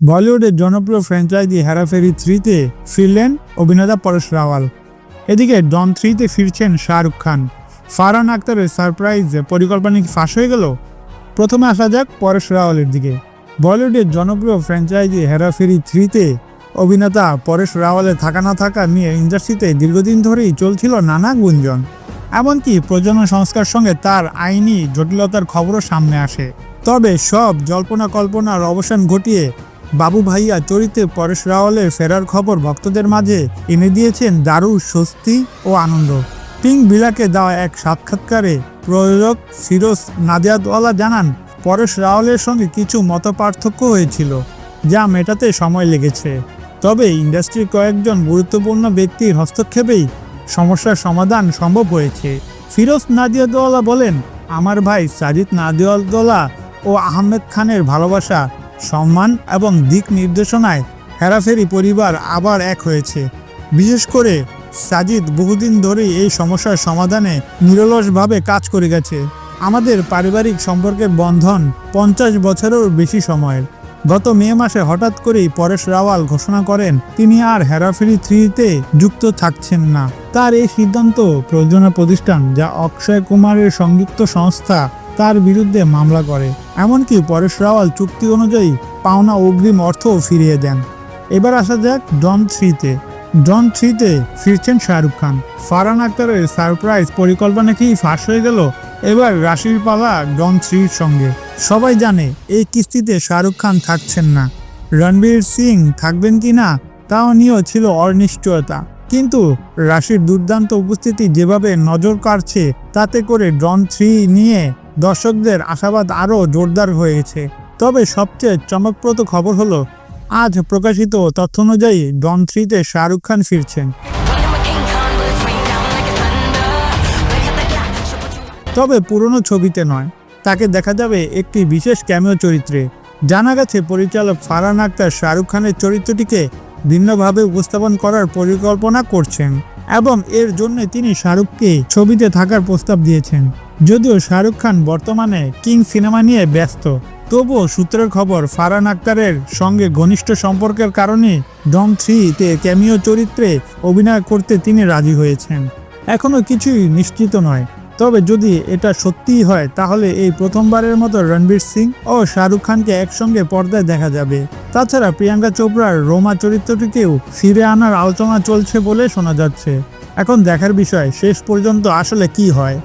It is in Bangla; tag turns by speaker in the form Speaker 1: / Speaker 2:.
Speaker 1: বলিউডের জনপ্রিয় ফ্র্যাঞ্চাইজি হেরাফেরি থ্রিতে ফিরলেন অভিনেতা পরেশ রাওয়াল। এদিকে ডন থ্রিতে ফিরছেন শাহরুখ খান। ফারহান আক্তারের সারপ্রাইজ পরিকল্পনা কি ফাঁস হয়ে গেল? প্রথমে আসা যাক পরেশ রাওয়ালের দিকে। বলিউডের জনপ্রিয় ফ্র্যাঞ্চাইজি হেরাফেরি থ্রিতে অভিনেতা পরেশ রাওয়ালের থাকা না থাকা নিয়ে ইন্ডাস্ট্রিতে দীর্ঘদিন ধরেই চলছিল নানা গুঞ্জন। এমনকি প্রজনন সংস্কার সঙ্গে তার আইনি জটিলতার খবরও সামনে আসে। তবে সব জল্পনা কল্পনার অবসান ঘটিয়ে বাবু ভাইয়া চরিত্রে পরেশ রাওয়ালের ফেরার খবর ভক্তদের মাঝে এনে দিয়েছেন দারুণ স্বস্তি ও আনন্দ। পিঙ্ক বিলাকে দেওয়া এক সাক্ষাৎকারে প্রযোজক ফিরোজ নাদিয়াতওয়ালা জানান, পরেশ রাওয়ালের সঙ্গে কিছু মতপার্থক্য হয়েছিল, যা মেটাতে সময় লেগেছে। তবে ইন্ডাস্ট্রির কয়েকজন গুরুত্বপূর্ণ ব্যক্তির হস্তক্ষেপেই সমস্যার সমাধান সম্ভব হয়েছে। ফিরোজ নাদিয়াতওয়ালা বলেন, আমার ভাই সাজিদ নাদিয়াতওয়ালা ও আহমেদ খানের ভালোবাসা সম্মান এবং দিক নির্দেশনায় হেরাফেরি পরিবার আবার এক হয়েছে। বিশেষ করে সাজিদ বহুদিন ধরেই এই সমস্যার সমাধানে নিরলসভাবে কাজ করে গেছে। আমাদের পারিবারিক সম্পর্কের বন্ধন পঞ্চাশ বছরেরও বেশি সময়ের। গত মে মাসে হঠাৎ করেই পরেশ রাওয়াল ঘোষণা করেন, তিনি আর হেরাফেরি থ্রিতে যুক্ত থাকছেন না। তার এই সিদ্ধান্ত প্রযোজনা প্রতিষ্ঠান যা অক্ষয় কুমারের সংযুক্ত সংস্থা তার বিরুদ্ধে মামলা করে। এমনকি পরেশ রাওয়াল চুক্তি অনুযায়ী পাওনা অগ্রিম অর্থও ফিরিয়ে দেন। এবার আসা যাক ডন থ্রিতে। ডন থ্রিতে ফিরছেন শাহরুখ খান। ফারহান আক্তারের সারপ্রাইজ পরিকল্পনা কি ফাঁস হয়ে গেল? এবার রাশির পালা ডন থ্রির সঙ্গে। সবাই জানে এই কিস্তিতে শাহরুখ খান থাকছেন না। রণবীর সিং থাকবেন কি না, তাও নিয়েও ছিল অনিশ্চয়তা। কিন্তু রাশির দুর্দান্ত উপস্থিতি যেভাবে নজর কাড়ছে, তাতে করে ডন থ্রি নিয়ে দর্শকদের আশাবাদ আরও জোরদার হয়েছে। তবে সবচেয়ে চমকপ্রদ খবর হলো, আজ প্রকাশিত তথ্য অনুযায়ী ডন থ্রিতে শাহরুখ খান ফিরছেন। তবে পুরনো ছবিতে নয়, তাকে দেখা যাবে একটি বিশেষ ক্যামিও চরিত্রে। জানা গেছে, পরিচালক ফারহান আক্তার শাহরুখ খানের চরিত্রটিকে ভিন্নভাবে উপস্থাপন করার পরিকল্পনা করছেন এবং এর জন্য তিনি শাহরুখকে ছবিতে থাকার প্রস্তাব দিয়েছেন। যদিও শাহরুখ খান বর্তমানে কিং সিনেমা নিয়ে ব্যস্ত, তবুও সূত্রের খবর ফারহান আক্তারের সঙ্গে ঘনিষ্ঠ সম্পর্কের কারণে ডং থ্রিতে ক্যামিও চরিত্রে অভিনয় করতে তিনি রাজি হয়েছেন। এখনও কিছুই নিশ্চিত নয়, তবে যদি এটা সত্যিই হয়, তাহলে এই প্রথমবারের মতো রণবীর সিং ও শাহরুখ খানকে একসঙ্গে পর্দায় দেখা যাবে। তাছাড়া প্রিয়াঙ্কা চোপড়ার রোমা চরিত্রটিকেও ফিরে আনার আলোচনা চলছে বলে শোনা যাচ্ছে। এখন দেখার বিষয়, শেষ পর্যন্ত আসলে কি হয়?